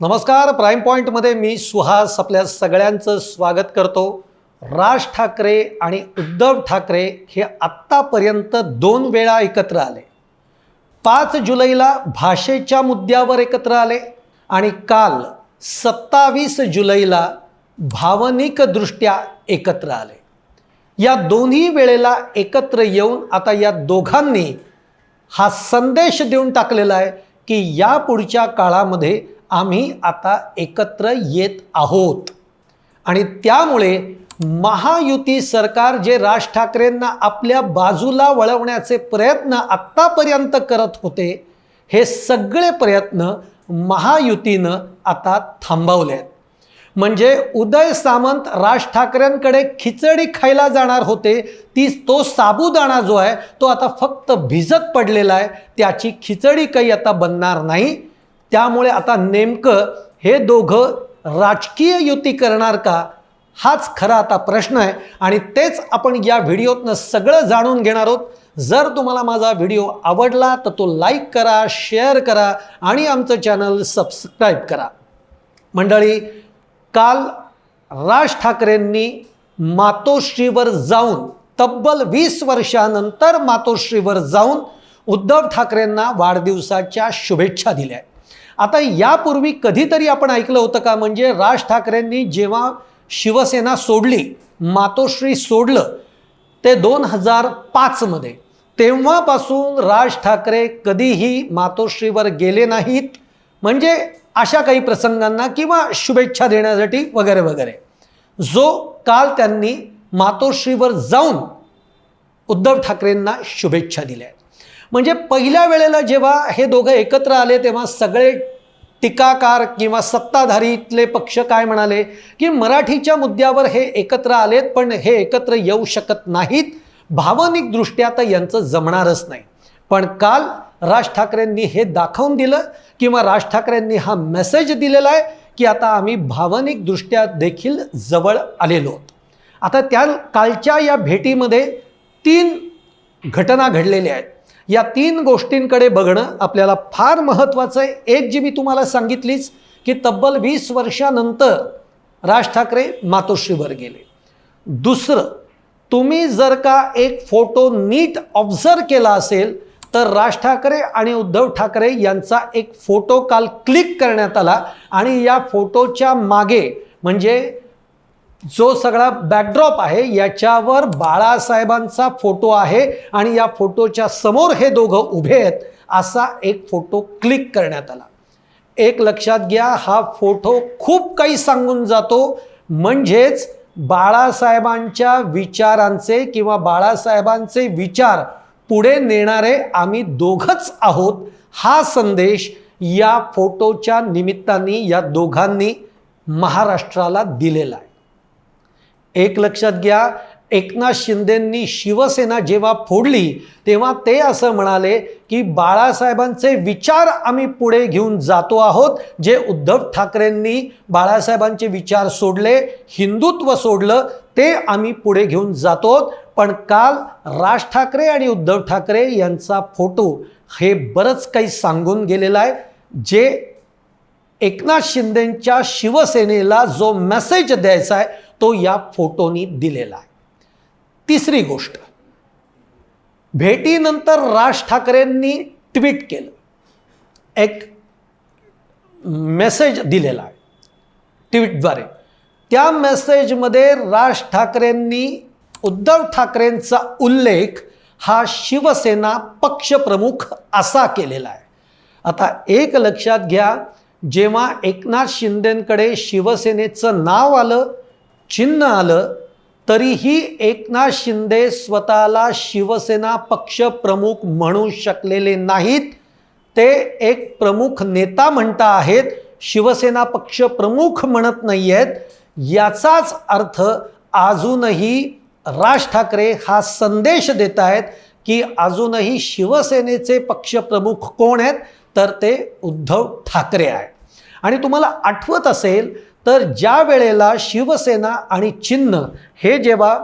नमस्कार. प्राईम पॉईंटमध्ये मी सुहास आपल्या सगळ्यांचं स्वागत करतो. राज ठाकरे आणि उद्धव ठाकरे हे आत्तापर्यंत दोन वेळा एकत्र आले. पाच जुलैला भाषेच्या मुद्द्यावर एकत्र आले आणि काल सत्तावीस जुलैला भावनिकदृष्ट्या एकत्र आले. या दोन्ही वेळेला एकत्र येऊन आता या दोघांनी हा संदेश देऊन टाकलेला आहे की या पुढच्या काळामध्ये आम्ही आता एकत्र येत आहोत. आणि त्यामुळे महायुती सरकार जे राज ठाकरेंना आपल्या बाजूला वळवण्याचे प्रयत्न आत्तापर्यंत करत होते हे सगळे प्रयत्न महायुतीनं आता थांबवले आहेत म्हणजे उदय सामंत राज ठाकरेंकडे खिचडी खायला जाणार होते ती तो साबुदाणा जो आहे तो आता फक्त भिजत पडलेला आहे त्याची खिचडी काही आता बनणार नाही. त्यामुळे आता नेमकं हे दोघं राजकीय युती करणार का? हाच खरा आता प्रश्न आहे. आणि तेच आपण या व्हिडिओतनं सगळं जाणून घेणार आहोत. जर तुम्हाला माझा व्हिडिओ आवडला तर तो लाईक करा शेअर करा आणि आमचं चॅनल सबस्क्राईब करा. मंडळी काल राज ठाकरेंनी मातोश्रीवर जाऊन तब्बल वीस वर्षानंतर मातोश्रीवर जाऊन उद्धव ठाकरेंना वाढदिवसाच्या शुभेच्छा दिल्या आता यापूर्वी कधीतरी आपण ऐकलं होतं का? म्हणजे राज ठाकरेंनी जेव्हा शिवसेना सोडली मातोश्री सोडलं ते दोन हजार पाचमध्ये तेव्हापासून राज ठाकरे कधीही मातोश्रीवर गेले नाहीत. म्हणजे अशा काही प्रसंगांना किंवा शुभेच्छा देण्यासाठी वगैरे वगैरे. जो काल त्यांनी मातोश्रीवर जाऊन उद्धव ठाकरेंना शुभेच्छा दिल्या म्हणजे पहिल्या वेळेला जेव्हा हे दोघं एकत्र आले तेव्हा सगळे टीकाकार किंवा सत्ताधारीतले पक्ष काय म्हणाले की मराठीच्या मुद्द्यावर हे एकत्र आलेत पण हे एकत्र येऊ शकत नाहीत. भावनिकदृष्ट्या तर यांचं जमणारच नाही. पण काल राज ठाकरेंनी हे दाखवून दिलं किंवा राज ठाकरेंनी हा मेसेज दिलेला आहे की आता आम्ही भावनिकदृष्ट्या देखील जवळ आलेलो आहोत. आता त्या कालच्या या भेटीमध्ये तीन घटना घडलेल्या आहेत. या तीन गोष्टींकडे बघणं आपल्याला फार महत्त्वाचं आहे. एक जी मी तुम्हाला सांगितलीच की तब्बल वीस वर्षानंतर राज ठाकरे मातोश्रीवर गेले. दुसरं तुम्ही जर का एक फोटो नीट ऑब्झर्व केला असेल तर राज ठाकरे आणि उद्धव ठाकरे यांचा एक फोटो काल क्लिक करण्यात आला आणि या फोटोच्या मागे म्हणजे जो सगळा बॅकड्रॉप आहे याच्यावर बाळासाहेबांचा फोटो आहे आणि या फोटोच्या समोर हे दोघं उभे आहेत असा एक फोटो क्लिक करण्यात आला. एक लक्षात घ्या हा फोटो खूप काही सांगून जातो. म्हणजेच बाळासाहेबांच्या विचारांचे किंवा बाळासाहेबांचे विचार पुढे नेणारे आम्ही दोघंच आहोत हा संदेश या फोटोच्या निमित्ताने या दोघांनी महाराष्ट्राला दिलेला आहे. एक लक्षात घ्या एकनाथ शिंदेंनी शिवसेना जेव्हा फोडली तेव्हा ते असं म्हणाले की बाळासाहेबांचे विचार आम्ही पुढे घेऊन जातो आहोत. जे उद्धव ठाकरेंनी बाळासाहेबांचे विचार सोडले हिंदुत्व सोडलं ते आम्ही पुढे घेऊन जातो पण काल राज ठाकरे आणि उद्धव ठाकरे यांचा फोटो हे बरंच काही सांगून गेलेलं आहे. जे एकनाथ शिंदेंच्या शिवसेनेला जो मेसेज द्यायचा आहे तो या फोटोनी दिलेला आहे. तिसरी गोष्ट भेटीनंतर राज ठाकरेंनी ट्विट केलं. एक मेसेज दिलेला आहे ट्विटद्वारे. त्या मेसेजमध्ये राज ठाकरेंनी उद्धव ठाकरेंचा उल्लेख हा शिवसेना पक्षप्रमुख असा केलेला आहे. आता एक लक्षात घ्या जेव्हा एकनाथ शिंदेंकडे शिवसेनेचं नाव आलं चिन्ह आलं तरीही एकनाथ शिंदे स्वतःला शिवसेना पक्षप्रमुख म्हणू शकलेले नाहीत. ते एक प्रमुख नेता म्हणता आहेत शिवसेना पक्षप्रमुख म्हणत नाही आहेत याचाच अर्थ अजूनही राज ठाकरे हा संदेश देत आहेत की अजूनही शिवसेनेचे पक्षप्रमुख कोण आहेत? तर ते उद्धव ठाकरे आहेत. आणि तुम्हाला आठवत असेल तर ज्या वेळेला शिवसेना आणि चिन्ह हे जेव्हा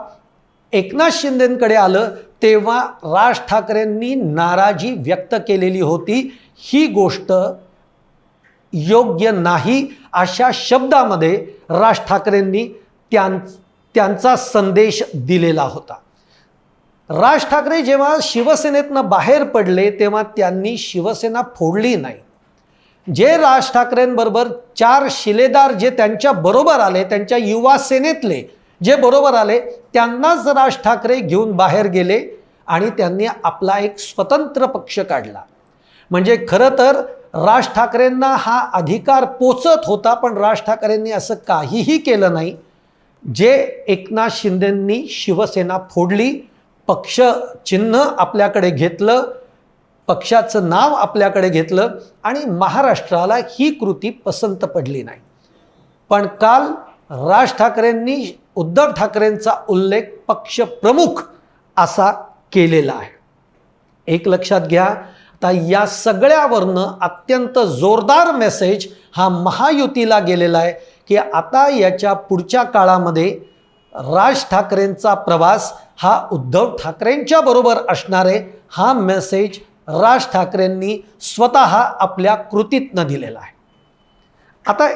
एकनाथ शिंदेंकडे आलं तेव्हा राज ठाकरेंनी नाराजी व्यक्त केलेली होती. ही गोष्ट योग्य नाही अशा शब्दामध्ये राज ठाकरेंनी त्यां त्यांचा संदेश दिलेला होता. राज ठाकरे जेव्हा शिवसेनेतनं बाहेर पडले तेव्हा त्यांनी शिवसेना फोडली नाही. जे राज ठाकरेंबरोबर चार शिलेदार जे त्यांच्या बरोबर आले त्यांच्या युवा सेनेतले जे बरोबर आले त्यांनाच राज ठाकरे घेऊन बाहेर गेले आणि त्यांनी आपला एक स्वतंत्र पक्ष काढला. म्हणजे खरं तर राज ठाकरेंना हा अधिकार पोचत होता पण राज ठाकरेंनी असं काहीही केलं नाही. जे एकनाथ शिंदेंनी शिवसेना फोडली पक्ष चिन्ह आपल्याकडे घेतलं पक्षाचं नाव आपल्याकडे घेतलं आणि महाराष्ट्राला ही कृती पसंत पडली नाही. पण काल राज ठाकरेंनी उद्धव ठाकरेंचा उल्लेख पक्षप्रमुख असा केलेला आहे. एक लक्षात घ्या आता या सगळ्यावरनं अत्यंत जोरदार मेसेज हा महायुतीला गेलेला आहे की आता याच्या पुढच्या काळामध्ये राज ठाकरेंचा प्रवास हा उद्धव ठाकरेंच्या बरोबर असणारे हा मेसेज राज ठाकरेंनी स्वतः आपल्या कृतीतनं दिलेला आहे. आता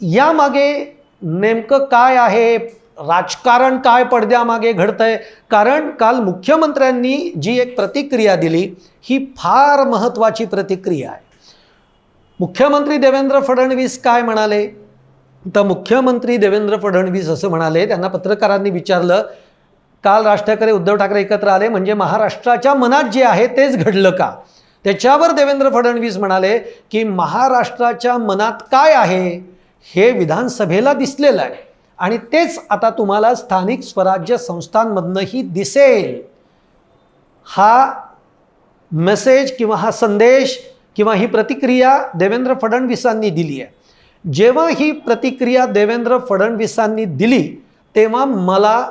यामागे नेमकं काय आहे? राजकारण काय पडद्यामागे घडतंय? कारण काल मुख्यमंत्र्यांनी जी एक प्रतिक्रिया दिली ही फार महत्त्वाची प्रतिक्रिया आहे. मुख्यमंत्री देवेंद्र फडणवीस काय म्हणाले? तर मुख्यमंत्री देवेंद्र फडणवीस असं म्हणाले त्यांना पत्रकारांनी विचारलं काल राज ठाकरे उद्धव ठाकरे एकत्र आले. म्हणजे महाराष्ट्राच्या मनात जे आहे तेच घडलं का? त्याच्यावर देवेंद्र फडणवीस म्हणाले की महाराष्ट्राच्या मनात काय आहे हे विधानसभेला दिसलेलं आहे. आणि तेच आता तुम्हाला स्थानिक स्वराज्य संस्थांमधनंही दिसेल. हा मेसेज किंवा हा संदेश किंवा ही प्रतिक्रिया देवेंद्र फडणवीसांनी दिली आहे. जेव्हा ही प्रतिक्रिया देवेंद्र फडणवीसांनी दिली तेव्हा मला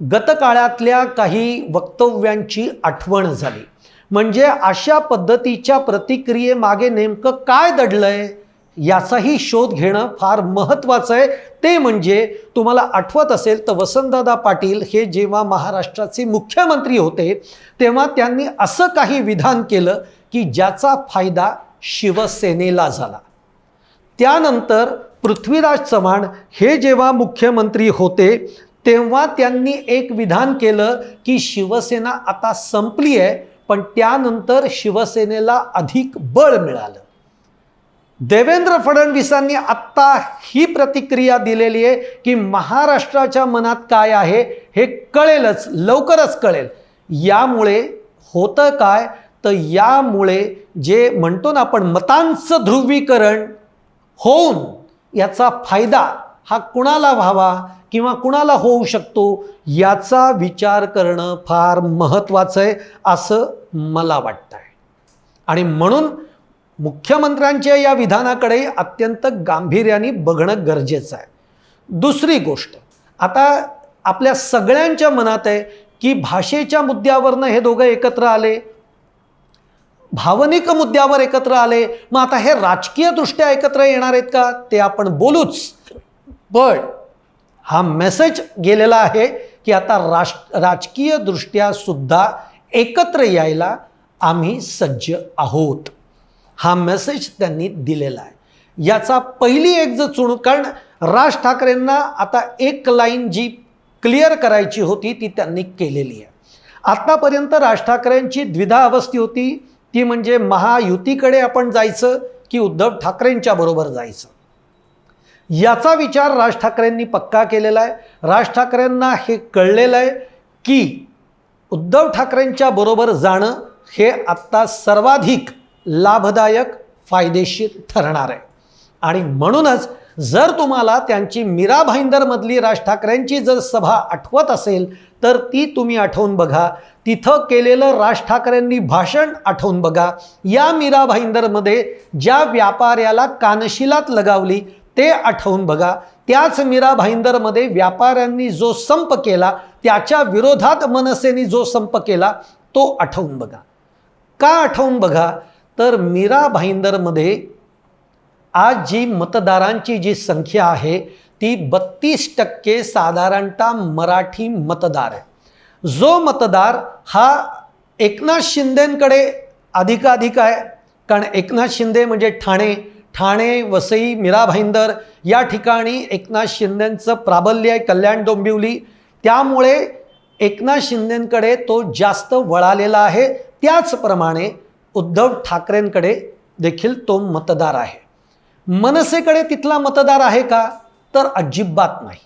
गतकाळातल्या काही वक्तव्यांची आठवण झाली. म्हणजे अशा पद्धतीच्या प्रतिक्रियेमागे नेमकं काय दडलंय याचाही शोध घेणं फार महत्त्वाचं आहे. ते म्हणजे तुम्हाला आठवत असेल तर वसंतदादा पाटील हे जेव्हा महाराष्ट्राचे मुख्यमंत्री होते तेव्हा त्यांनी असं काही विधान केलं की ज्याचा फायदा शिवसेनेला झाला. त्यानंतर पृथ्वीराज चव्हाण हे जेव्हा मुख्यमंत्री होते तेव्हा त्यांनी एक विधान केलं की शिवसेना आता संपली आहे पण त्यानंतर शिवसेनेला अधिक बळ मिळालं. देवेंद्र फडणवीसांनी आत्ता ही प्रतिक्रिया दिलेली आहे की महाराष्ट्राच्या मनात काय आहे हे कळेलच लवकरच कळेल. यामुळे होतं काय? तर यामुळे जे म्हणतो ना आपण मतांचं ध्रुवीकरण होऊन याचा फायदा हा कुणाला व्हावा? किंवा कुणाला होऊ शकतो याचा विचार करणं फार महत्त्वाचं आहे असं मला वाटतं आहे आणि म्हणून मुख्यमंत्र्यांच्या या विधानाकडे अत्यंत गांभीर्याने बघणं गरजेचं आहे. दुसरी गोष्ट आता आपल्या सगळ्यांच्या मनात आहे की भाषेच्या मुद्द्यावरनं हे दोघं एकत्र आले भावनिक मुद्द्यावर एकत्र आले मग आता हे राजकीयदृष्ट्या एकत्र येणार आहेत का ते आपण बोलूच. पण हा मेसेज गेलेला आहे की आता राष्ट्र राजकीय दृष्ट्यासुद्धा एकत्र यायला आम्ही सज्ज आहोत. हा मेसेज त्यांनी दिलेला आहे. याचा पहिली एक जर चुण कारण राज ठाकरेंना आता एक लाईन जी क्लिअर करायची होती ती त्यांनी केलेली आहे. आत्तापर्यंत राज ठाकरेंची द्विधा अवस्थी होती ती म्हणजे महायुतीकडे आपण जायचं की उद्धव ठाकरेंच्या बरोबर जायचं. याचा विचार राज ठाकरेंनी पक्का केलेला आहे. राज ठाकरेंना हे कळलेलं आहे की उद्धव ठाकरेंच्या बरोबर जाणं हे आत्ता सर्वाधिक लाभदायक फायदेशीर ठरणार आहे. आणि म्हणूनच जर तुम्हाला त्यांची मीरा भाईंदरमधली राज ठाकरेंची जर सभा आठवत असेल तर ती तुम्ही आठवून बघा. तिथं केलेलं राज ठाकरेंनी भाषण आठवून बघा. या मीरा भाईंदरमध्ये ज्या व्यापाऱ्याला कानशिलात लगावली ते आठवून बघा. त्याच मीरा भाईंदरमध्ये व्यापाऱ्यांनी जो संप केला त्याच्या विरोधात मनसेने जो संप केला तो आठवून बघा. का आठवून बघा? तर मीरा भाईंदरमध्ये आज जी मतदारांची जी संख्या आहे ती बत्तीस टक्के साधारणतः मराठी मतदार आहे. जो मतदार हा एकनाथ शिंदेंकडे अधिकाधिक आहे. कारण एकनाथ शिंदे म्हणजे ठाणे ठाणे वसई मीरा भाईंदर या ठिकाणी एकनाथ शिंदेंचं प्राबल्य आहे कल्याण डोंबिवली. त्यामुळे एकनाथ शिंदेंकडे तो जास्त वळालेला आहे. त्याचप्रमाणे उद्धव ठाकरेंकडे देखील तो मतदार आहे. मनसेकडे तिथला मतदार आहे का? तर अजिबात नाही.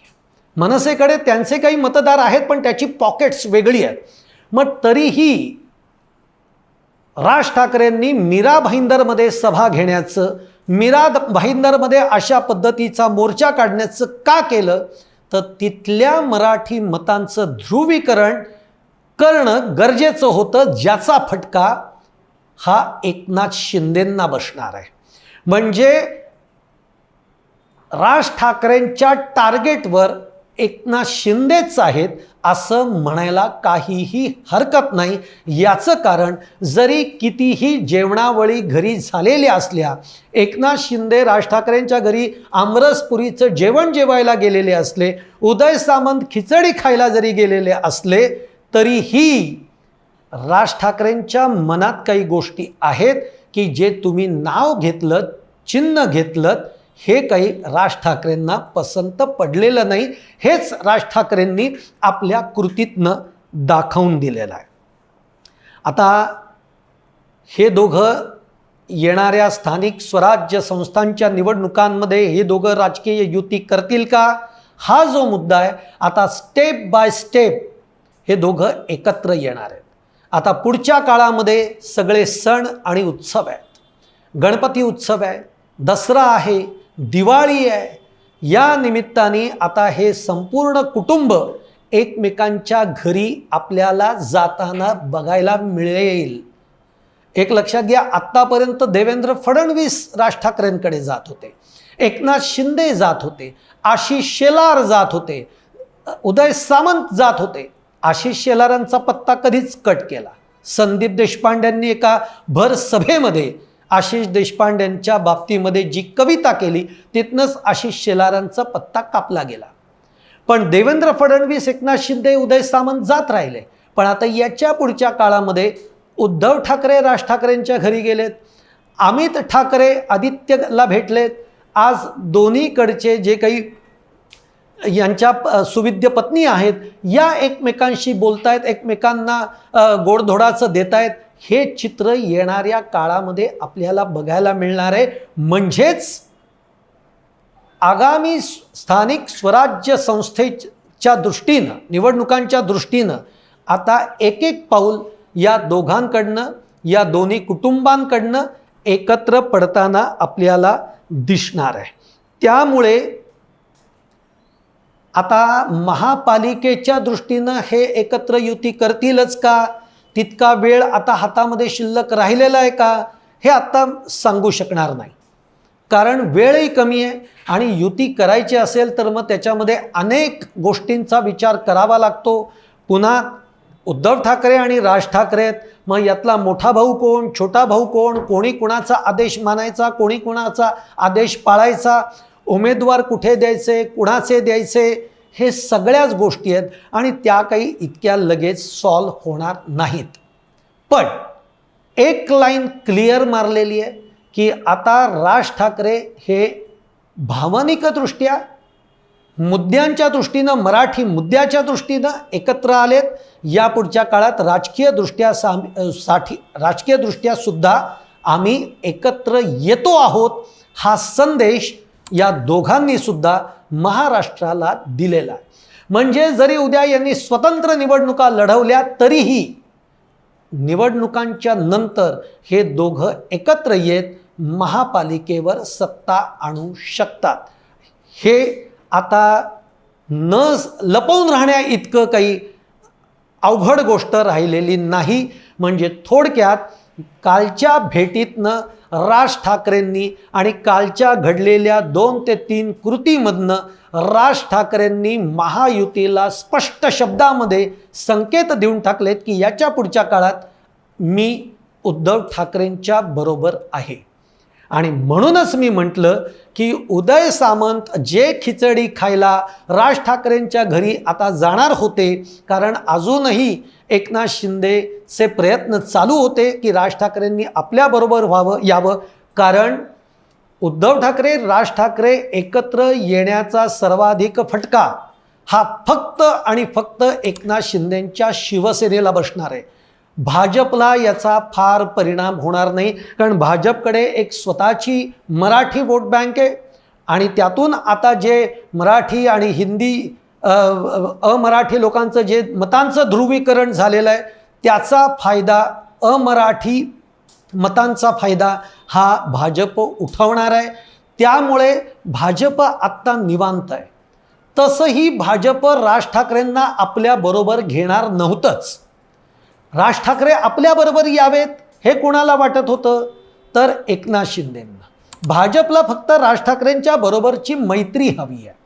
मनसेकडे त्यांचे काही मतदार आहेत पण त्याची पॉकेट्स वेगळी आहेत. मग तरीही राज ठाकरेंनी मीरा भाईंदरमध्ये सभा घेण्याचं मीरा द- भाईंदरमध्ये अशा पद्धतीचा मोर्चा काढण्याचं का केलं? तर तिथल्या मराठी मतांचं ध्रुवीकरण करणं गरजेचं होतं ज्याचा फटका हा एकनाथ शिंदेंना बसणार आहे. म्हणजे राज ठाकरेंच्या टार्गेटवर एकनाथ शिंदेच आहेत असं म्हणायला काहीही हरकत नाही. याचं कारण जरी कितीही जेवणावळी घरी झालेल्या असल्या एकनाथ शिंदे राज ठाकरेंच्या घरी आमरसपुरीचं जेवण जेवायला गेलेले असले उदय सामंत खिचडी खायला जरी गेलेले असले तरीही राज ठाकरेंच्या मनात काही गोष्टी आहेत की जे तुम्ही नाव घेतलं चिन्ह घेतलं हे काही राज ठाकरेंना पसंत पडलेलं नाही हेच राज ठाकरेंनी आपल्या कृतीतनं दाखवून दिलेलं आहे. आता हे दोघं येणाऱ्या स्थानिक स्वराज्य संस्थांच्या निवडणुकांमध्ये हे दोघं राजकीय युती करतील का? हा जो मुद्दा आहे आता स्टेप बाय स्टेप हे दोघं एकत्र येणार आहेत. आता पुढच्या काळामध्ये सगळे सण आणि उत्सव आहेत. गणपती उत्सव आहे दसरा आहे दिवाळी आहे. या निमित्ताने आता हे संपूर्ण कुटुंब एकमेकांच्या घरी आपल्याला जाताना बघायला मिळेल. एक लक्षात घ्या आत्तापर्यंत देवेंद्र फडणवीस राज ठाकरेंकडे जात होते. एकनाथ शिंदे जात होते. आशिष शेलार जात होते. उदय सामंत जात होते. आशिष शेलारांचा पत्ता कधीच कट केला. संदीप देशपांड्यांनी एका भर सभेमध्ये आशिष देशपांड्यांच्या बाबतीमध्ये जी कविता केली तिथनंच आशिष शेलारांचा पत्ता कापला गेला. पण देवेंद्र फडणवीस एकनाथ शिंदे उदय सामंत जात राहिले. पण आता याच्या पुढच्या काळामध्ये उद्धव ठाकरे राज ठाकरेंच्या घरी गेलेत. अमित ठाकरे आदित्यला भेटलेत. आज दोन्हीकडचे जे काही यांच्या सुविद्य पत्नी आहेत या एकमेकांशी बोलतायत एकमेकांना गोडधोडाचं देत आहेत हे चित्र येणाऱ्या काळामध्ये आपल्याला बघायला मिळणार आहे. म्हणजेच आगामी स्थानिक स्वराज्य संस्थेच्या दृष्टीनं निवडणुकांच्या दृष्टीनं आता एक एक पाऊल या दोघांकडनं या दोन्ही कुटुंबांकडनं एकत्र पडताना आपल्याला दिसणार आहे. त्यामुळे आता महापालिकेच्या दृष्टीनं हे एकत्र युती करतीलच का? तितका वेळ आता हातामध्ये शिल्लक राहिलेला आहे का हे आत्ता सांगू शकणार नाही. कारण वेळही कमी आहे आणि युती करायची असेल तर मग त्याच्यामध्ये अनेक गोष्टींचा विचार करावा लागतो. पुन्हा उद्धव ठाकरे आणि राज ठाकरे आहेत. मग यातला मोठा भाऊ कोण छोटा भाऊ कोण कोणी कुणाचा आदेश मानायचा कोणी कुणाचा आदेश पाळायचा उमेदवार कुठे द्यायचे कुणाचे द्यायचे हे सगळ्याच गोष्टी आहेत आणि त्या काही इतक्या लगेच सॉल्व होणार नाहीत. पण एक लाईन क्लिअर मारलेली आहे की आता राज ठाकरे हे भावनिकदृष्ट्या मुद्द्यांच्या दृष्टीनं मराठी मुद्द्याच्या दृष्टीनं एकत्र आलेत. या पुढच्या काळात राजकीयदृष्ट्या सामसाठी राजकीयदृष्ट्या सुद्धा आम्ही एकत्र येतो आहोत हा संदेश या दोघांनीसुद्धा महाराष्ट्राला दिलेला. आहे म्हणजे जरी उद्या यांनी स्वतंत्र निवडणुका लढवल्या तरीही निवडणुकांच्या नंतर हे दोघं एकत्र येत महापालिकेवर सत्ता आणू शकतात. हे आता न लपवून राहण्या इतकं काही अवघड गोष्ट राहिलेली नाही. म्हणजे थोडक्यात कालच्या भेटीतनं राज ठाकरेंनी आणि कालच्या घडलेल्या दोन ते तीन कृतीमधनं राज ठाकरेंनी महायुतीला स्पष्ट शब्दामध्ये संकेत देऊन टाकलेत की याच्या पुढच्या काळात मी उद्धव ठाकरेंच्या बरोबर आहे. आणि म्हणूनच मी म्हटलं की उदय सामंत जे खिचडी खायला राज ठाकरेंच्या घरी आता जाणार होते कारण अजूनही एकनाथ शिंदेचे प्रयत्न चालू होते की राज ठाकरेंनी आपल्याबरोबर व्हावं यावं. कारण उद्धव ठाकरे राज ठाकरे एकत्र येण्याचा सर्वाधिक फटका हा फक्त आणि फक्त एकनाथ शिंदेंच्या शिवसेनेला बसणार आहे. भाजपला याचा फार परिणाम होणार नाही कारण भाजपकडे एक स्वतःची मराठी वोट बँक आहे. आणि त्यातून आता जे मराठी आणि हिंदी अ, अमराठी लोकांचं जे मतांचं ध्रुवीकरण झालेलं आहे त्याचा फायदा अमराठी मतांचा फायदा हा भाजप उठवणार आहे. त्यामुळे भाजप आत्ता निवांत आहे. तसंही भाजप राज ठाकरेंना आपल्याबरोबर घेणार नव्हतंच. राज ठाकरे आपल्याबरोबर यावेत हे कोणाला वाटत होतं? तर एकनाथ शिंदेंना. भाजपला फक्त राज ठाकरेंच्या बरोबरची मैत्री हवी आहे.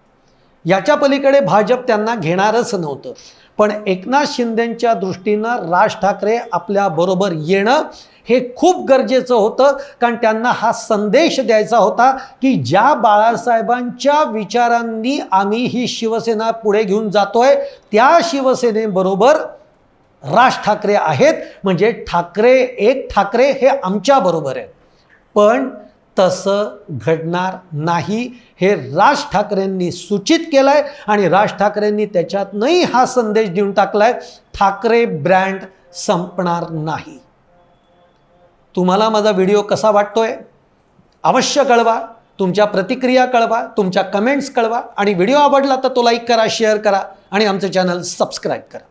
याच्या पलीकडे भाजप त्यांना घेणारच नव्हतं. पण एकनाथ शिंदेंच्या दृष्टीनं राज ठाकरे आपल्याबरोबर येणं हे खूप गरजेचं होतं कारण त्यांना हा संदेश द्यायचा होता की ज्या बाळासाहेबांच्या विचारांनी आम्ही ही शिवसेना पुढे घेऊन जातोय त्या शिवसेनेबरोबर राज ठाकरे आहेत. म्हणजे ठाकरे एक ठाकरे हे आमच्याबरोबर आहेत. पण तसं घडणार नाही. हे राज ठाकरेंनी सूचित केलं आहे आणि राज ठाकरेंनी त्याच्यातनंही हा संदेश देऊन टाकला आहे ठाकरे ब्रँड संपणार नाही. तुम्हाला माझा व्हिडिओ कसा वाटतोय? अवश्य कळवा. तुमच्या प्रतिक्रिया कळवा. तुमच्या कमेंट्स कळवा. आणि व्हिडिओ आवडला तर तो लाईक करा शेअर करा आणि आमचं चॅनल सबस्क्राईब करा.